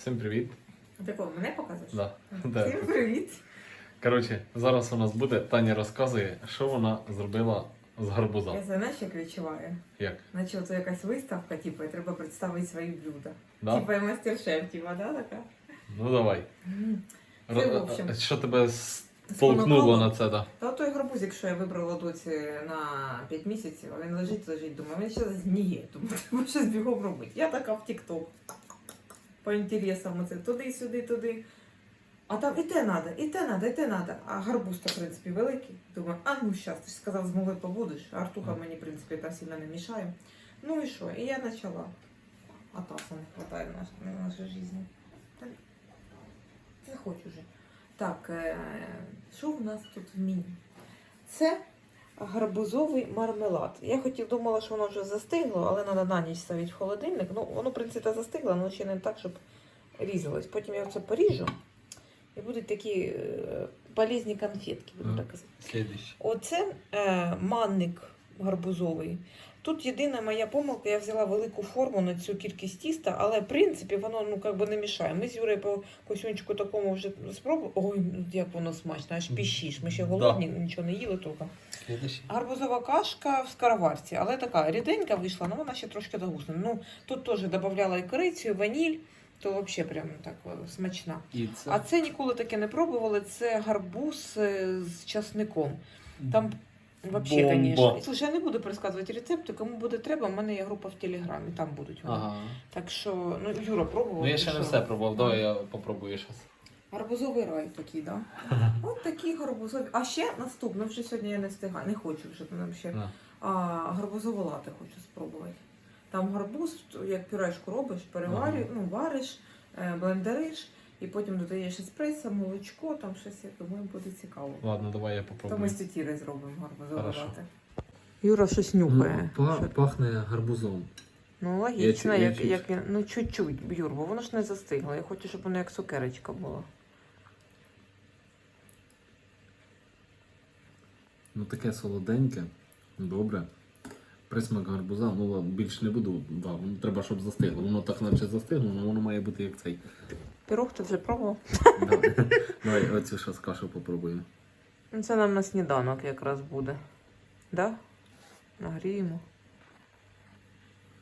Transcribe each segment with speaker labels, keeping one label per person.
Speaker 1: Всім привіт.
Speaker 2: Ти кого, мене показуєш?
Speaker 1: Да.
Speaker 2: Всім привіт.
Speaker 1: Коротше, зараз у нас буде Таня розказує, що вона зробила з гарбуза.
Speaker 2: Я знаєш, як відчуваю?
Speaker 1: Як?
Speaker 2: Наче це якась виставка, типу, і треба представити свої блюда.
Speaker 1: Да?
Speaker 2: Типа і мастер-шеф, типа, да, така?
Speaker 1: Ну давай.
Speaker 2: Це, в общем,
Speaker 1: Що тебе столкнуло на це, да?
Speaker 2: Та той гарбузик, що я вибрала доці на 5 місяців, а він лежить, лежить, думаю, він ще згніє, тому треба щось бігом робити. Я така в TikTok. По інтересам оце туди-сюди, туди. А там і те треба, і те треба, і те треба. А гарбуз то, в принципі, великий. Думаю, а ну щас, ти ж сказав, з могли побудеш. Артуха мені, в принципі, так сильно не мішає. Ну і що? І я почала. А таса не вистачає в наш- в нашій житті. Не хочу вже. Так, е, що у нас тут в меню? Це гарбузовий мармелад. Я хотів думала, що воно вже застигло, але треба на ніч ставити в холодильник. Ну, воно, в принципі, застигло, але ще не так, щоб різалось. Потім я це поріжу. І будуть такі е, полезні конфетки, буду так казати. Оце е, манник гарбузовий. Тут єдина моя помилка, я взяла велику форму на цю кількість тіста, але в принципі воно ну как би не мішає. Ми з Юрою по косюнчику такому вже спробували. Ой, ну, як воно смачно, аж піщиш. Ми ще
Speaker 1: Да.
Speaker 2: нічого не їли толком. Гарбузова кашка в скороварці, але така ріденька вийшла, але вона ще трошки загусна. Ну тут теж додавала і корицю, і ваніль, то взагалі прям так е, смачна.
Speaker 1: І це.
Speaker 2: А це ніколи таке не пробували. Це гарбуз е, з часником. Там Вообще,
Speaker 1: Бомба.
Speaker 2: конечно. Слушай, я не буду пересказувати рецепти, кому буде треба, у мене є група в Телеграмі, там будуть вони.
Speaker 1: Ага.
Speaker 2: Так що, ну, Юра пробував.
Speaker 1: Ну я ще не
Speaker 2: що?
Speaker 1: все пробував, давай я попробую зараз.
Speaker 2: Гарбузовий рай такий, да? От такі гарбузові. А ще наступне, вже сьогодні я не встигаю, не хочу вже там ще.
Speaker 1: На.
Speaker 2: А гарбузову лати хочу спробувати. Там гарбуз, як пюрешку робиш, переварюєш, ну, вариш, е, блендериш, і потім додаєш еспресо, молочко, там щось, я думаю, буде цікаво.
Speaker 1: Ладно, давай я попробую.
Speaker 2: То ми з зробимо
Speaker 1: Хорошо.
Speaker 2: лати. Юра щось
Speaker 1: Ну,
Speaker 2: нюхає. Що
Speaker 1: пахне гарбузом.
Speaker 2: Ну, логічно,
Speaker 1: Я чу- я
Speaker 2: як, як він. Ну, чуть-чуть, Юр, бо воно ж не застигло. Я хочу, щоб воно як цукерочка була.
Speaker 1: Ну таке солоденьке, добре. Присмак гарбуза, ну ладно, більш не буду. Да, ну, треба, щоб застигло. Воно так наче застигло, але воно має бути як цей.
Speaker 2: Пірог ти вже пробував?
Speaker 1: Давай, Давай оцю ще з кашу попробуємо.
Speaker 2: Ну, Це нам на сніданок якраз буде. Да? Нагріємо.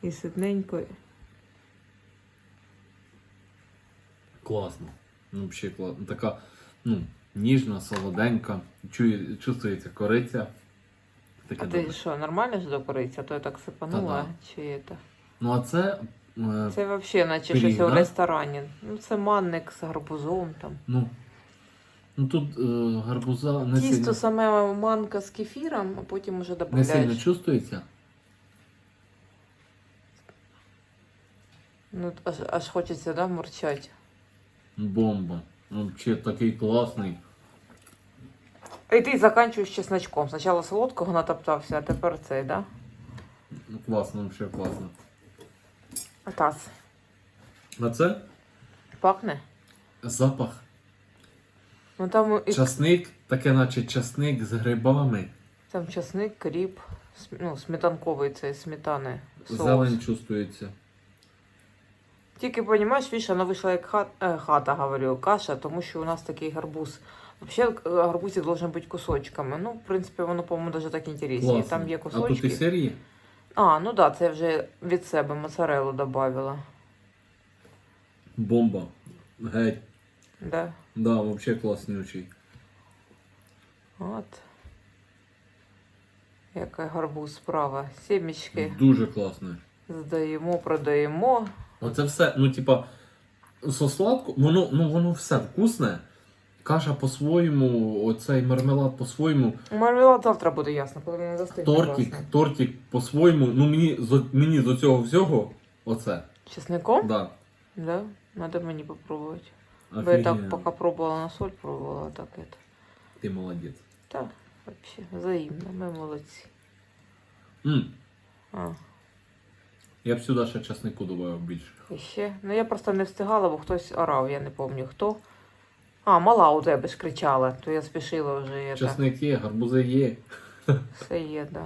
Speaker 2: І ситненько.
Speaker 1: Класно. Ну, взагалі класно. Така, ну, ніжна, солоденька. Чує, чувствується кориця. Таке
Speaker 2: А
Speaker 1: добре.
Speaker 2: ти що, нормально ж докориться? А то я так сипанула,
Speaker 1: Та-да.
Speaker 2: чи це?
Speaker 1: Ну а це,
Speaker 2: Це взагалі наче
Speaker 1: Пиріг,
Speaker 2: щось у
Speaker 1: да?
Speaker 2: ресторані. Ну, це манник з гарбузом там.
Speaker 1: ну, ну тут е, гарбуза не
Speaker 2: Тісто
Speaker 1: сильно,
Speaker 2: саме манка з кефіром, а потім вже
Speaker 1: не сильно
Speaker 2: додаєш.
Speaker 1: чувствується.
Speaker 2: Ну, аж, аж хочеться, да, мурчать.
Speaker 1: Бомба. Ну, Взагалі такий класний.
Speaker 2: І ти заканчуєш чесночком. Спочатку солодкого натоптався, а тепер цей, да?
Speaker 1: Ну, класно, взагалі класно.
Speaker 2: А таз.
Speaker 1: А це
Speaker 2: Пахне?
Speaker 1: запах.
Speaker 2: Ну там, і,
Speaker 1: Часник, таке наче часник з грибами.
Speaker 2: там чесник, кріп, см- ну, сметанковий цей сметани. Соус.
Speaker 1: Зелень чувствується.
Speaker 2: Тільки, розумієш, Віша, вона вийшла як хат, е, хата, говорю, каша, тому що у нас такий гарбуз. Взагалі, е, гарбузик должен бути кусочками. Ну, в принципі, воно, по-моєму, навіть так інтересніше.
Speaker 1: Класно.
Speaker 2: Там є
Speaker 1: а тут і
Speaker 2: кусочки.
Speaker 1: сир є?
Speaker 2: А, ну так, да, це я вже від себе моцарелу додавала.
Speaker 1: Бомба. Геть.
Speaker 2: Да.
Speaker 1: Да, взагалі класнючий.
Speaker 2: От. Яка гарбуз справа. Сімечки
Speaker 1: Дуже класний.
Speaker 2: здаємо, продаємо.
Speaker 1: Оце все, ну, типа, со сладко, воно, ну, воно все вкусне. Каша по-своєму, оцей мармелад по-своєму,
Speaker 2: Мармелад завтра буде ясно, коли він застигне.
Speaker 1: тортик,
Speaker 2: власне.
Speaker 1: тортик по-своєму. Ну мені з мені з цього всього оце.
Speaker 2: Чесником?
Speaker 1: Да.
Speaker 2: Да. Надо мені попробувати. Бо я так поки пробувала на соль, пробувала так это.
Speaker 1: Ти молодець.
Speaker 2: Так, вообще, взаємно, ми молодці.
Speaker 1: М,
Speaker 2: А,
Speaker 1: я б сюди ще часнику додав більше.
Speaker 2: і ще. Ну я просто не встигала, бо хтось орав, я не пам'ятаю хто. А, мала у тебе ж кричала, то я спішила вже. Это.
Speaker 1: Часник є, гарбузи є.
Speaker 2: Все є, да.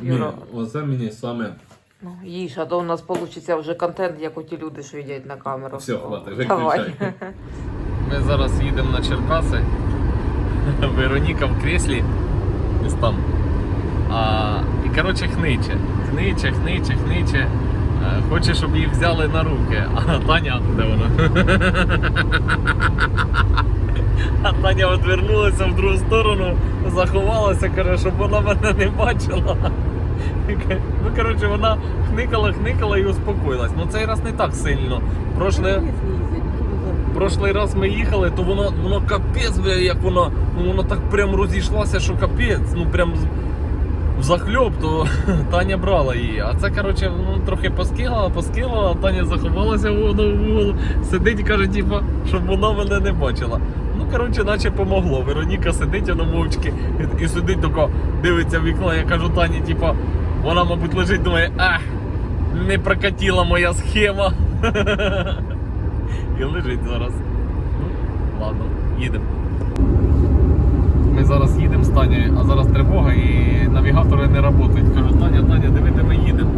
Speaker 1: Ні, оце мені саме
Speaker 2: Ну, їж, а то у нас вийде вже контент, як у ті люди, що їдять на камеру.
Speaker 1: Все, хватить,
Speaker 2: Давай.
Speaker 1: виключай. Ми зараз їдемо на Черкаси. Вероніка в кріслі десь там. А, і коротше хниче. Хниче, хниче, хниче. Е, Хоче, щоб її взяли на руки. А Таня, де вона? А Таня відвернулася в другу сторону, заховалася, каже, щоб вона мене не бачила. Ну, коротше, вона хникала, хникала і успокоїлась. Ну цей раз не так сильно. Прошле, прошлий раз ми їхали, то воно, воно капець, як воно, ну воно так прям розійшлося, що капець, ну прям з- в захльоп, то Таня брала її. А це, коротше, ну, трохи поскигала, поскигала, Таня заховалася в угол, сидить і каже, типа, щоб вона мене не бачила. Ну, коротше, наче помогло. Вероніка сидить воно мовчки і, і сидить тако, дивиться вікно. Я кажу Тані, типа, вона, мабуть, лежить, думає, ах, не прокатила моя схема. І лежить зараз. Ну, ладно, їдемо. Ми зараз їдемо з Танею, а зараз тривога і навігатори не працюють. Кажу, Таня, Таня, диви, де ми їдемо.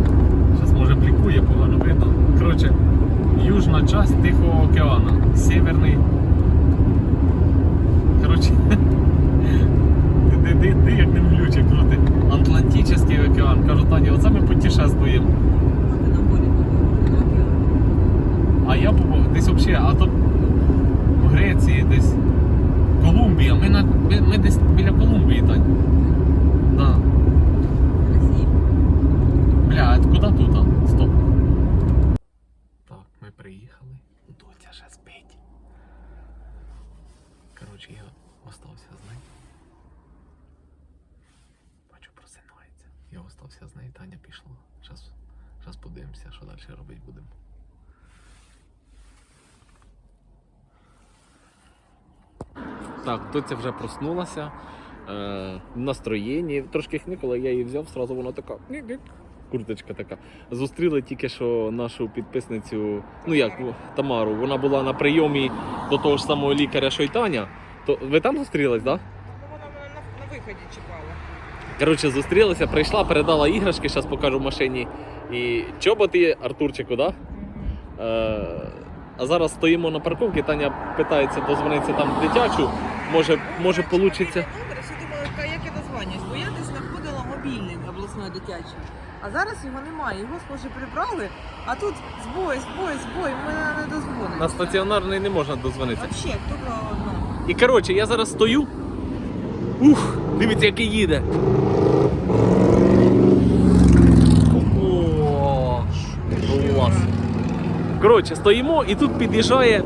Speaker 1: Зараз може блікує, погано видно. Коротше, южна часть Тихого океану. Северний. Коротше. Ти, ти, ти як не влюче крути. Атлантичний океан. Кажу, Таня, оце ми путешествуємо. А я десь взагалі, а то в Греції десь. Колумбія. Ми, на, ми, ми десь біля Колумбії, Тань. Да. Бля, а куди тут? а? Стоп. Так, ми приїхали. Доця ще спить. Коротше, я остався з нею. Бачу, просинається. Я остався з нею, Таня пішла. Зараз, зараз подивимося, що далі робити будемо. Так, вже проснулася. Е, настроєнні. Трошки хникала, я її взяв, сразу вона така. Курточка така. Зустріли тільки що нашу підписницю, ну як Тамару. Вона була на прийомі до того ж самого лікаря, що й Таня. То ви там зустрілись, так? Да?
Speaker 2: Вона мене на, на виході чекала.
Speaker 1: Коротше, зустрілися, прийшла, передала іграшки, зараз покажу в машині. І чоботи Артурчику, да? Е, а зараз стоїмо на парковці, Таня питається дозвонитися там в дитячу. Може, може получиться.
Speaker 2: Номер, всі думали, «Ка- як бо я десь знаходила мобільник обласної дитячий. А зараз його немає, його схоже прибрали, а тут збой, збой, збой, мене не дозвонить.
Speaker 1: На стаціонарний не можна дозвонитися.
Speaker 2: Вообще, тільки одно.
Speaker 1: І коротше, я зараз стою. Ух, дивіться, який їде. Коротше, стоїмо і тут під'їжджає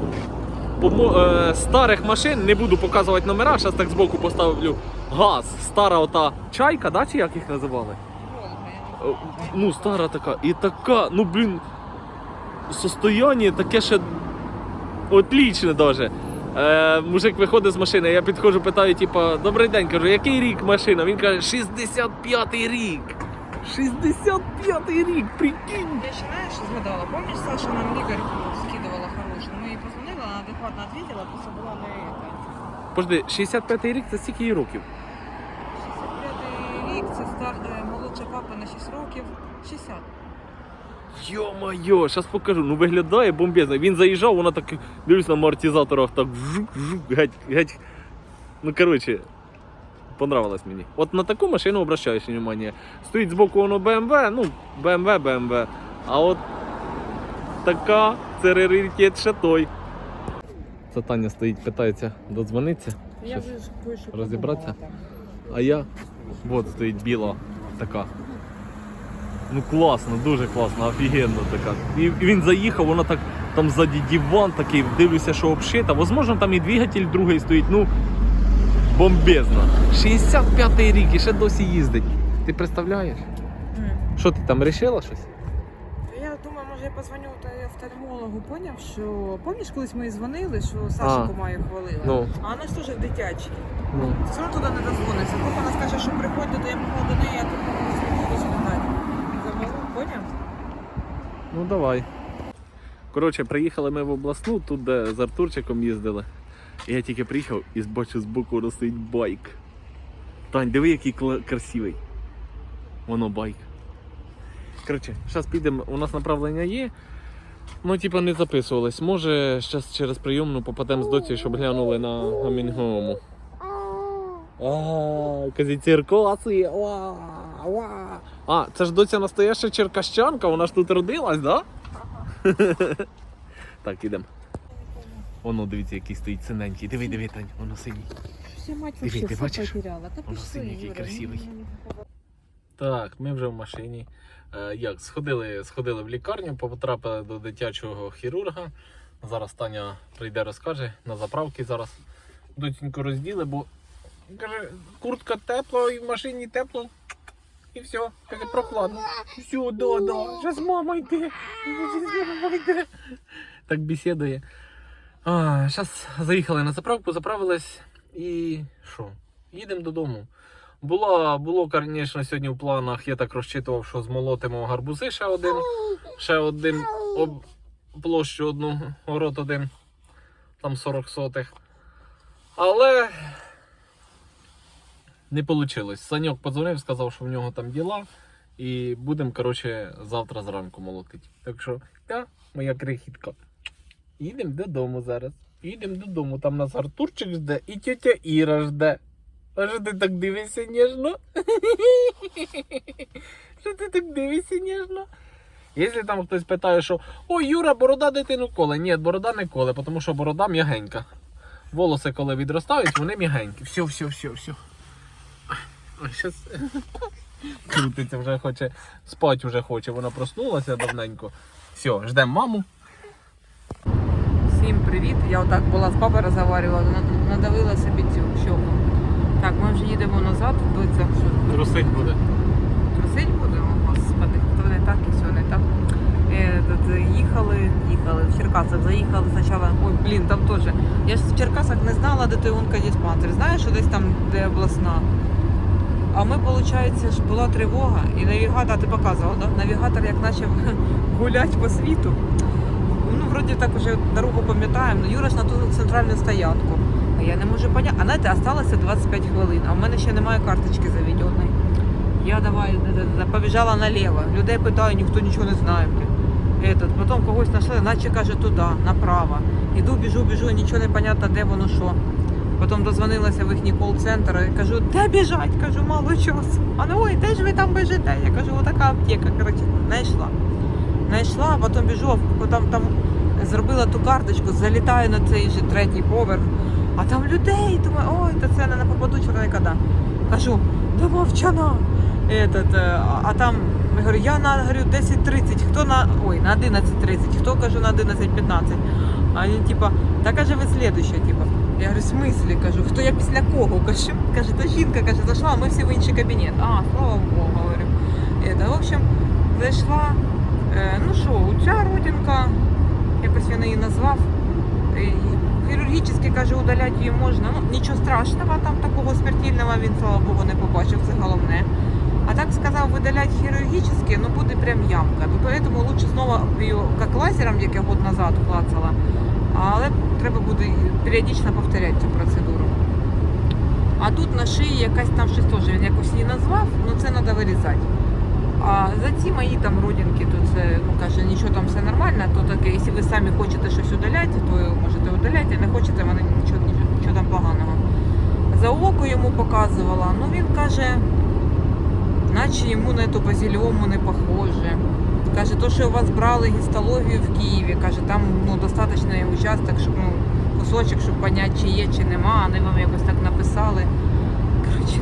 Speaker 1: старих машин, не буду показувати номера, зараз так збоку поставлю газ. Стара ота чайка, да, чи як їх називали? Е, Ну, стара така. І така, ну блін, состояние таке ще отлічне даже. Е, мужик виходить з машини, я підходжу, питаю, типа, добрий день, кажу, який рік машина? Він каже, 65-й рік. 65-й рік, прикинь.
Speaker 2: Я ще знаєш, згадала. Помніш, Саша нам лікар скидувала хорошу? Ми їй позвонили, вона адекватно відповіла, просто була не это.
Speaker 1: Подожди, 65-й рік це стільки їй років.
Speaker 2: 65-й рік, це стар, е, молодша папа на 6 років, 60.
Speaker 1: Йо-моє, зараз покажу. Ну виглядає бомбезно. Він заїжджав, вона так дивлюсь на амортизаторах, так жук-жук, геть, геть. Ну коротше, понравилось мені. От на таку машину обращаєш внимание. Стоїть збоку воно BMW, ну, BMW, BMW. А от така це раритет ще той. Це Таня стоїть, питається додзвонитися.
Speaker 2: Кое-що
Speaker 1: розібратися? А я. От стоїть біла така. Ну класно, дуже класно, офігенно така. І, він заїхав, вона так там ззаді диван такий, дивлюся, що обшита. Возможно, там і двигатель другий стоїть. Ну, бомбезно. 65-й рік і ще досі їздить. Ти представляєш? Що ти там вирішила щось?
Speaker 2: Я позвоню той офтальмологу, поняв, що пам'ятаєш, колись ми дзвонили, що Сашу Комаю хвалила.
Speaker 1: Ну,
Speaker 2: А вона ж теж в дитячій.
Speaker 1: ну.
Speaker 2: Все одно туди не дозвониться. Коли вона скаже, що приходьте, то я могла до неї, а тут буду спитати. Замову, поняв?
Speaker 1: Ну давай. Коротше, приїхали ми в обласну, тут де з Артурчиком їздили. І я тільки приїхав і бачу збоку воно стоїть байк. Тань, диви, який кла- красивий. Воно байк. Коротше, зараз підемо, у нас направлення є. Ну, типа, не записувались. Може, зараз через прийомну попадемо з доці, щоб глянули на Гамінгому. А, казі ва. А, це ж доця настояща черкащанка, вона ж тут родилась, да? так, ідемо. Воно, дивіться, який стоїть синенький. Диви, диви, Тань, воно синій.
Speaker 3: Мать
Speaker 1: Диви, ти бачиш? Воно синій, який красивий. Так, ми вже в машині. Е, як, сходили, сходили в лікарню, потрапили до дитячого хірурга. Зараз Таня прийде, розкаже на заправки зараз. Доченьку розділи, бо каже, куртка тепла, і в машині тепло. І все, каже, прохладно. Все, да, да. Зараз мама йде. Мама йде. Так бесідує. Зараз заїхали на заправку, заправились і що? Їдемо додому. Було, було, звісно, сьогодні в планах, я так розчитував, що змолотимо гарбузи ще один, ще один об площу одну, город один, там 40 сотих. Але не вийшло. Саньок подзвонив, сказав, що в нього там діла. І будемо, коротше, завтра зранку молотити. Так що, я, моя крихітка, їдемо додому зараз. Їдемо додому, там нас Артурчик жде і тетя Іра жде. А що ти так дивишся ніжно? Що ти так дивишся ніжно? Якщо там хтось питає, що ой, Юра, борода дитину коле. Ні, борода не коле, тому що борода м'ягенька. Волоси, коли відростають, вони м'ягенькі. Все, все, все, все. Щас... Крутиться вже хоче, спать вже хоче, вона проснулася давненько. Все, ждемо маму.
Speaker 2: Всім привіт! Я отак була з папою розговорювала, над- надавила собі цю щоку. Так, ми вже їдемо назад, що
Speaker 1: Трусить буде.
Speaker 2: трусить будемо, господи, то не так і все не так. Е, тут, їхали, їхали в Черкасах, заїхали спочатку, ой, блін, там теж. Я ж в Черкасах не знала, де той онкодиспансер. Знаєш, що десь там, де обласна. А ми, виходить, ж була тривога, і навігатор, ти показував, да? навігатор як почав гуляти по світу. Ну, вроді так уже дорогу пам'ятаємо, ну Юра ж на ту центральну стоянку. Я не можу поняти. А знаєте, осталося 25 хвилин, а в мене ще немає карточки заведеної. Я давай да, да, да, побіжала наліво. Людей питаю, ніхто нічого не знає. Этот, потім когось знайшли, наче каже туди, направо. Іду, біжу, біжу, нічого не понятно, де воно що. Потім дозвонилася в їхній кол-центр і кажу, де біжать? Кажу, мало часу. А ну ой, де ж ви там біжите? Я кажу, отака аптека. Коротше, знайшла. Знайшла, а потім біжу, там, там зробила ту карточку, залітаю на цей же третій поверх, а там людей, думаю, ой, то це не попаду чорна ніколи. Кажу, да мовчана. Этот, е, а- там, я говорю, я на говорю, 10.30, хто на, ой, на 11.30, хто кажу на 11.15. А він типа, та каже, ви слідуюча, типа. Я говорю, в смислі, кажу, хто я після кого? Кажу, каже, та жінка каже, зайшла, а ми всі в інший кабінет. А, слава Богу, говорю. Это, в общем, зайшла. Е, ну що, ця родинка, якось він її назвав. е, Хірургічно, каже, удаляти її можна. Ну, нічого страшного, там такого смертельного він, слава Богу, не побачив, це головне. А так сказав, видаляти хірургічно, ну буде прям ямка. То поэтому лучше знову як лазером, як я год назад клацала, але треба буде періодично повторяти цю процедуру. А тут на шиї якась там щось теж він якось її назвав, ну це треба вирізати. А за ці мої там родинки, то це ну, каже, нічого там все нормально, то таке, якщо ви самі хочете щось удаляти, то можете удаляти, не хочете, вони нічого, нічого, там поганого. За око йому показувала, ну він каже, наче йому на ту базіліому не похоже. Каже, то, що у вас брали гістологію в Києві, каже, там ну, достаточний участок, щоб ну, кусочок, щоб поняти, чи є, чи нема, вони вам якось так написали. Коротше,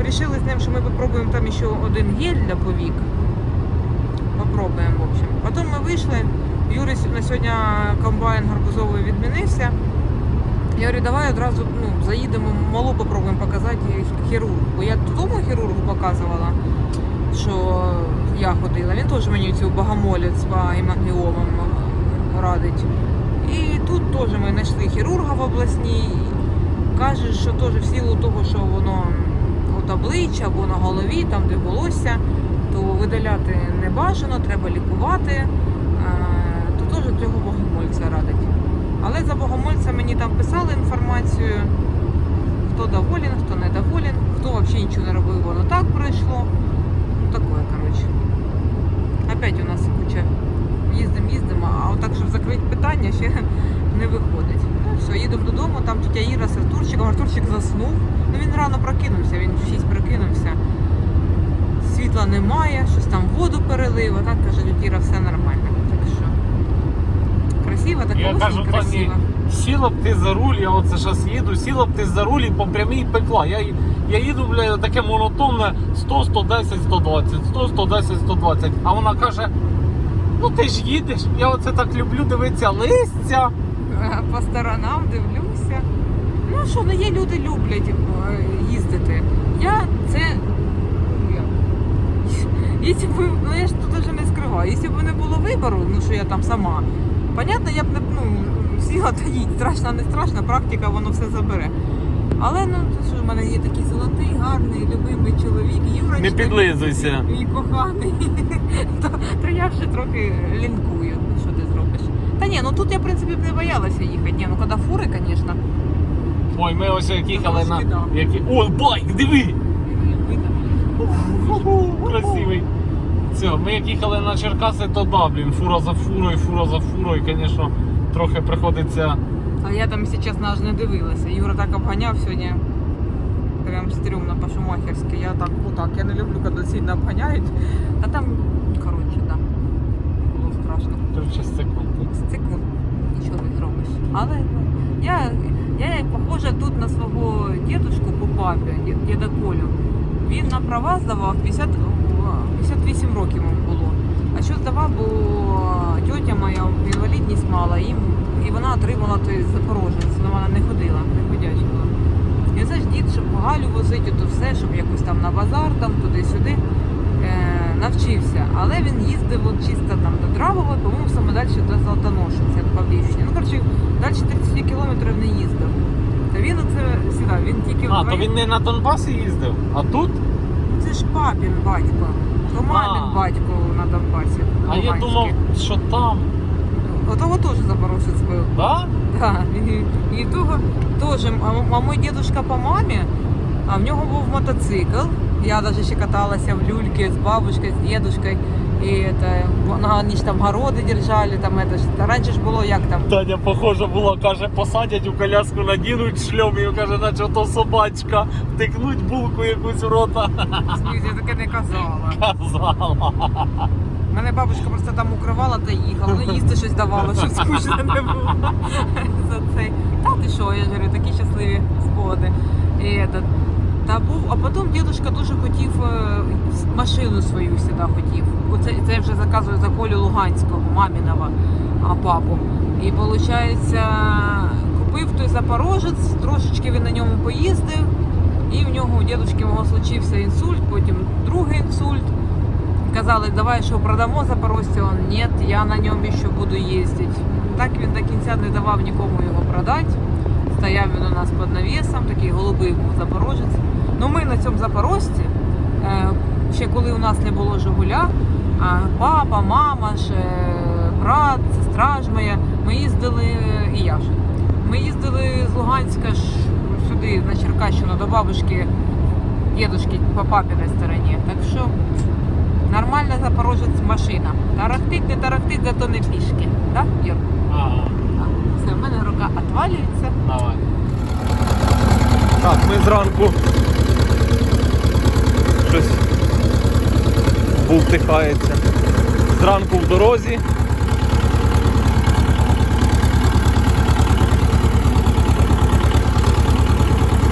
Speaker 2: ну, рішили з ним, що ми попробуємо там ще один гель для повік. Попробуємо, в общем. Потім ми вийшли. Юрій на сьогодні комбайн гарбузовий відмінився. Я говорю, давай одразу ну, заїдемо, малу попробуємо показати хірургу. Бо я додому хірургу показувала, що я ходила. Він теж мені цю богомолець по гемангіомам радить. І тут теж ми знайшли хірурга в обласній. Каже, що теж в силу того, що воно обличчя або на голові, там де волосся, то видаляти не бажано, треба лікувати. Е, То теж цього богомольця радить. Але за богомольця мені там писали інформацію, хто доволен, хто не доволен, хто взагалі нічого не робив, воно так пройшло. Ну таке, коротше. опять у нас куча. Їздимо, їздимо, а отак, щоб закрити питання, ще не виходить. Все, їдемо додому, там тетя Іра з Артурчиком. Артурчик заснув. Ну він рано прокинувся, він в 6 прокинувся. Світла немає, щось там воду перелив, а так каже, тетя Іра, все нормально. Так що красиво, так
Speaker 1: Я кажу,
Speaker 2: красиво.
Speaker 1: сіла б ти за руль, я оце зараз їду, сіла б ти за руль і по прямій пекла. Я, я їду, бля, таке монотонне 100, 110, 120, 100, 110, 120. А вона каже, ну ти ж їдеш, я оце так люблю дивитися листя.
Speaker 2: По сторонам дивлюся. Ну що, ну є люди люблять е, їздити. Я це. Якщо б, ну я ж тут вже не скриваю. Якщо б не було вибору, ну що я там сама, понятно, я б не ну, сіла та їдь. Страшно, не страшно, практика воно все забере. Але ну що в мене є такий золотий, гарний, любимий чоловік, Юрочка.
Speaker 1: Не підлизуйся.
Speaker 2: Мій коханий. то, то я вже трохи лінкую. Ну що ти зробиш? Та ні, ну тут я в принципі не боялася їхати. Ні, ну коли фури, звісно.
Speaker 1: Ой, ми ось як їхали на. Які... О, байк, диви! Красивий. Все, ми як їхали на Черкаси, то да, блін, фура за фурою, фура за фурою, звісно, трохи приходиться.
Speaker 2: А я там, якщо чесно, аж не дивилася. Юра так обганяв сьогодні. Прям стрьомно по шумахерськи. Я так, отак, я не люблю, коли сильно обганяють. А там, коротше, так. Да. Було страшно.
Speaker 1: 36 секунд.
Speaker 2: Секунд нічого не зробиш. Але ну, я, я як похожа тут на свого дідушку по папі, дід- діда Колю. Він на права здавав 50, 58 років йому було. А що здавав, бо тьотя моя інвалідність мала, і, і вона отримала той запорожець, але вона не ходила, не ходяча була. І це ж дід, щоб Галю возити, то все, щоб якось там на базар, там туди-сюди е, навчився. Але він їздив от чисто там до Драбова, по-моєму, саме далі до Золотоношиці, до Павлівщини. Ну, коротше, далі 30 кілометрів не їздив. Та він оце сюди, він тільки
Speaker 1: А, то він не на Донбасі їздив, а тут?
Speaker 2: Це ж папін батько. То мамин
Speaker 1: А.
Speaker 2: батько на Донбасі.
Speaker 1: А я
Speaker 2: Луганський.
Speaker 1: думав, що там.
Speaker 2: Отого теж запорожець був.
Speaker 1: Да?
Speaker 2: Да. І, і того теж, а, а мій дідусь по мамі, а в нього був мотоцикл. Я навіть ще каталася в люльке з бабушкою, з дедушкою. І это, вони ж там городи держали, там это ж, та раніше ж було як там.
Speaker 1: Таня похожа була, каже, посадять у коляску, надінуть шльом і каже, наче то собачка, втикнуть булку якусь в рота.
Speaker 2: Скільки я таке не казала.
Speaker 1: Казала.
Speaker 2: Мене бабушка просто там укривала та їхала, ну їсти щось давала, щоб скучно не було. За цей. Та ти що, я ж говорю, такі щасливі спогади. І этот. та був, а потім дідусь дуже хотів е, машину свою сюди хотів. Оце це вже заказую за Колю Луганського, маміного а, папу. І виходить, купив той запорожець, трошечки він на ньому поїздив, і в нього у дідусь мого случився інсульт, потім другий інсульт. Казали, давай що продамо запорожця, он ні, я на ньому ще буду їздити. Так він до кінця не давав нікому його продати. Стояв він у нас під навісом, такий голубий був запорожець. Ну ми на цьому запорожці, е, ще коли у нас не було Жигуля, папа, мама, ж, е, брат, сестра ж моя, ми їздили, і я ж. Ми їздили з Луганська ж сюди, на Черкащину, до бабушки, дідушки по папіній стороні. Так що Нормальна запорожець машина. Тарахтить, не тарахтить, зато не пішки. Так, Юр?
Speaker 1: Ага,
Speaker 2: Все, в мене рука відвалюється.
Speaker 1: давай. Так, ми зранку щось бултихається. Зранку в дорозі.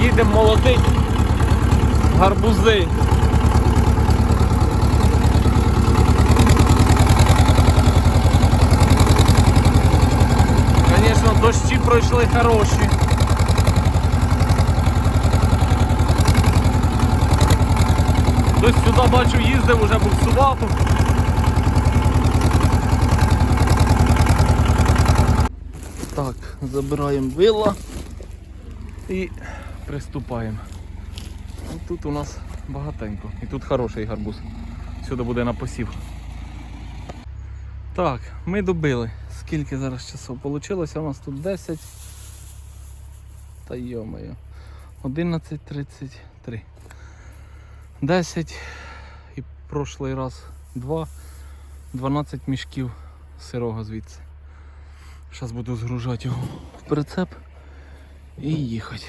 Speaker 1: Їдемо молотить гарбузи. Звісно, дощі пройшли хороші. Хтось сюди бачу їздив, уже буксував. Так, забираємо вила і приступаємо. Тут у нас багатенько. І тут хороший гарбуз. Сюди буде на посів. Так, ми добили. Скільки зараз часов? Получилося у нас тут 10. Та йомаю. 11.33. 10 і прошлий раз 2. 12 мішків сирого звідси. Зараз буду згружати його в прицеп і їхати.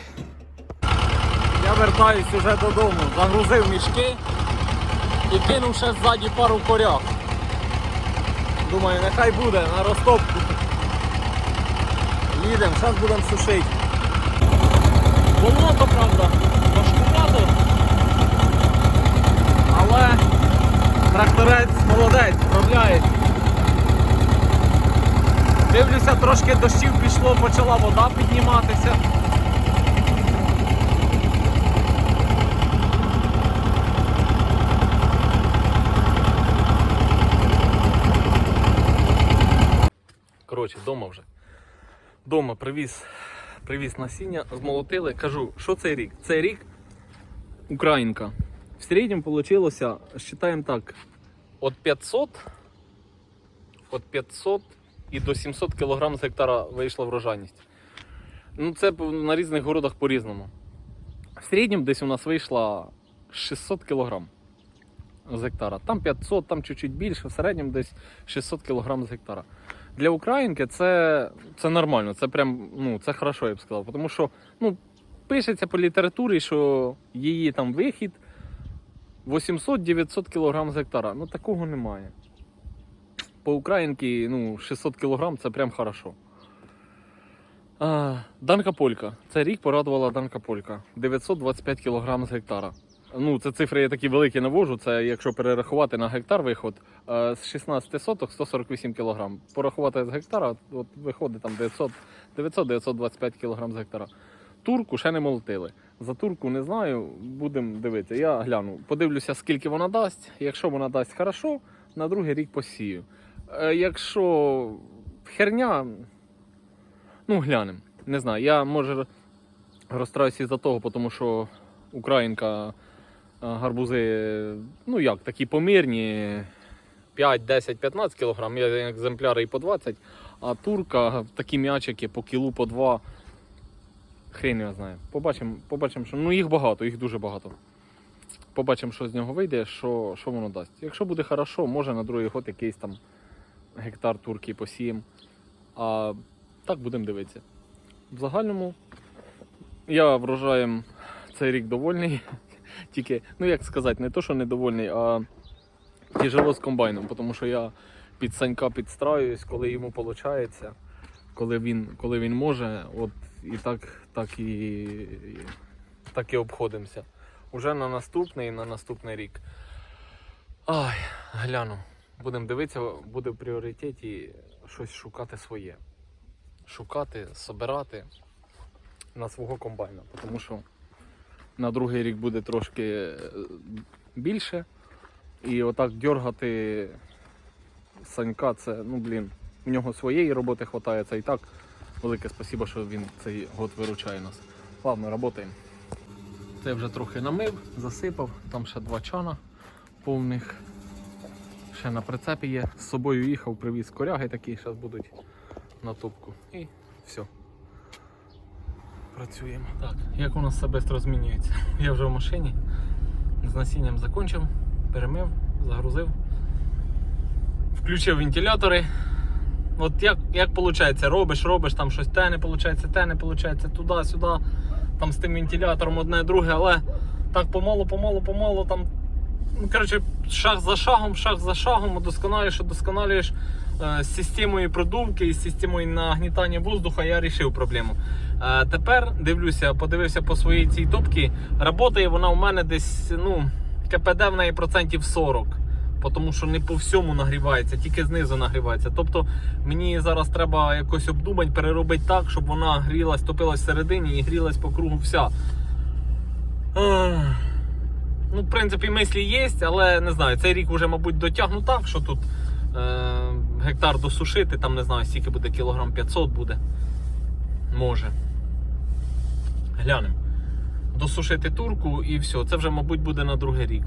Speaker 1: Я вертаюсь уже додому, загрузив мішки і кинув ще ззаді пару коряк. Думаю, нехай буде на розтопку. Їдемо, зараз будемо сушити. Болото, правда, важкувато. Але тракторець молодець, справляється. Дивлюся, трошки дощів пішло, почала вода підніматися. Коротше, вдома вже. Дома привіз, привіз насіння, змолотили. Кажу, що цей рік? Цей рік Українка. В середньому вийшло, считаємо так, від 500, від 500 і до 700 кг з гектара вийшла врожайність. Ну, це на різних городах по-різному. В середньому десь у нас вийшло 600 кг з гектара. Там 500, там чуть-чуть більше, в середньому десь 600 кг з гектара. Для українки це, це нормально, це прям ну, це хорошо, я б сказав. Тому що ну, пишеться по літературі, що її там вихід 800-900 кг з гектара. Ну такого немає. По українки ну, 600 кг це прям хорошо. А, Данка Полька. Це рік порадувала Данка Полька. 925 кг з гектара. Ну, це цифри я такі великі навожу. Це якщо перерахувати на гектар виход е, з 16 соток 148 кг. Порахувати з гектара, от виходить там 900 900-925 кг з гектара. Турку ще не молотили. За турку не знаю, будемо дивитися. Я гляну, подивлюся, скільки вона дасть. Якщо вона дасть хорошо, на другий рік посію. Е, Якщо херня, ну глянемо. Не знаю. Я може розстраюся із-за того, тому що українка е, гарбузи, ну як, такі помірні. 5, 10, 15 кг, є екземпляри і по 20, а турка такі м'ячики по кілу, по 2. Хрен його знає. Побачимо, побачимо, що ну їх багато, їх дуже багато. Побачимо, що з нього вийде, що, що воно дасть. Якщо буде хорошо, може на другий год якийсь там гектар турки посіємо. А так будемо дивитися. В загальному я врожаєм цей рік довольний. Тільки, ну як сказати, не то, що недовольний, а тяжело з комбайном, тому що я під санька підстраюсь, коли йому виходить, коли він, коли він може, от і так, так і, так і обходимося. Уже на наступний, на наступний рік. Ай, гляну. Будемо дивитися, буде в пріоритеті щось шукати своє. Шукати, собирати на свого комбайна. Тому що на другий рік буде трошки е, більше. І отак дергати Санька, це, ну блін, у нього своєї роботи вистачає, це і так. Велике спасибо, що він цей год виручає нас. Ладно, працюємо. Це вже трохи намив, засипав, там ще два чана повних. Ще на прицепі є. З собою їхав, привіз коряги такі, зараз будуть на тупку. І все. Працюємо. Так, як у нас все швидко змінюється? Я вже в машині. З насінням закончив, перемив, загрузив. Включив вентилятори. От як, як виходить, робиш, робиш, там щось те не виходить, те не виходить, туди-сюди, там з тим вентилятором одне друге, але так помалу, помалу, помалу, там, коротше, шаг за шагом, шаг за шагом, удосконалюєш, удосконалюєш е, з системою продувки і з системою нагнітання воздуха, я вирішив проблему. Е, тепер дивлюся, подивився по своїй цій топці, працює вона у мене десь, ну, КПД в неї процентів 40 тому що не по всьому нагрівається, тільки знизу нагрівається. Тобто мені зараз треба якось обдумати, переробити так, щоб вона грілась, топилась всередині і грілась по кругу вся. Ну, в принципі, мислі є, але не знаю, цей рік вже, мабуть, дотягну так, що тут е- гектар досушити, там не знаю, скільки буде, кілограм 500 буде. Може. Глянемо. Досушити турку і все. Це вже, мабуть, буде на другий рік.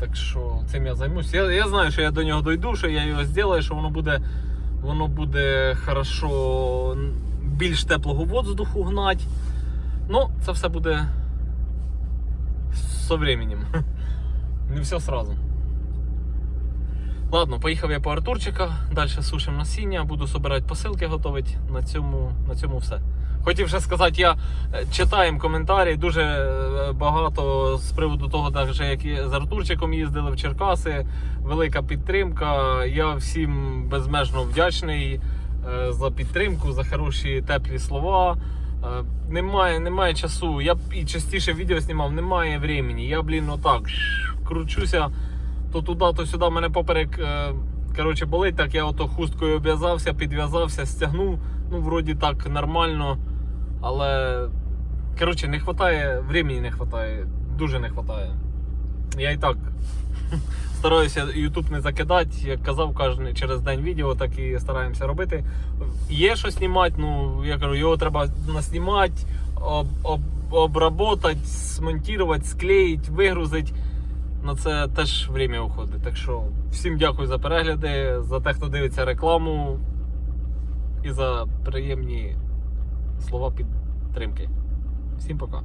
Speaker 1: Так що цим я займусь. Я, я знаю, що я до нього дойду, що я його зроблю, що воно буде воно буде хорошо більш теплого воздуху гнати. Ну, це все буде со временем. Не все сразу. Ладно, поїхав я по Артурчика, далі сушимо насіння, буду собирати посилки, готувати. На цьому, на цьому все. Хотів ще сказати, я е, читаємо коментарі дуже е, багато з приводу того, навіть як з Артурчиком їздили в Черкаси. Велика підтримка. Я всім безмежно вдячний е, за підтримку, за хороші теплі слова. Е, Немає, немає часу. Я і частіше відео знімав, немає времени. Я, блін, отак кручуся то туди, то сюди мене поперек. е, Коротше, болить, так я ото хусткою обв'язався, підв'язався, стягнув. Ну, вроді так нормально. Але. Коротше, не вистачає, времени не вистачає. Дуже не вистачає. Я і так стараюся YouTube не закидати, як казав, кожен через день відео, так і стараємося робити. Є що знімати, ну я кажу, його треба наснімати, об, об, обработати, смонтувати, склеїти, вигрузити. На це теж время уходить. Так що всім дякую за перегляди, за те, хто дивиться рекламу і за приємні слова підтримки. Всім пока.